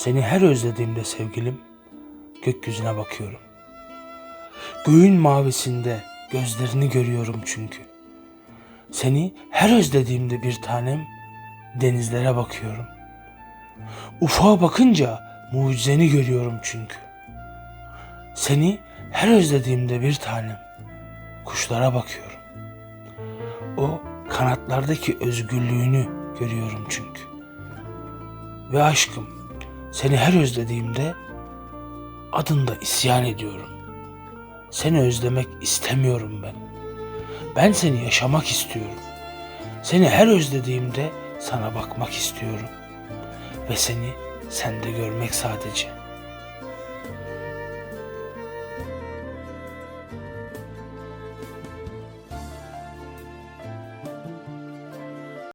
Seni her özlediğimde sevgilim gökyüzüne bakıyorum. Göğün mavisinde gözlerini görüyorum çünkü. Seni her özlediğimde bir tanem denizlere bakıyorum. Ufağa bakınca mucizeni görüyorum çünkü. Seni her özlediğimde bir tanem kuşlara bakıyorum. O kanatlardaki özgürlüğünü görüyorum çünkü. Ve aşkım seni her özlediğimde adında isyan ediyorum. Seni özlemek istemiyorum ben. Ben seni yaşamak istiyorum. Seni her özlediğimde sana bakmak istiyorum. Ve seni sende görmek sadece.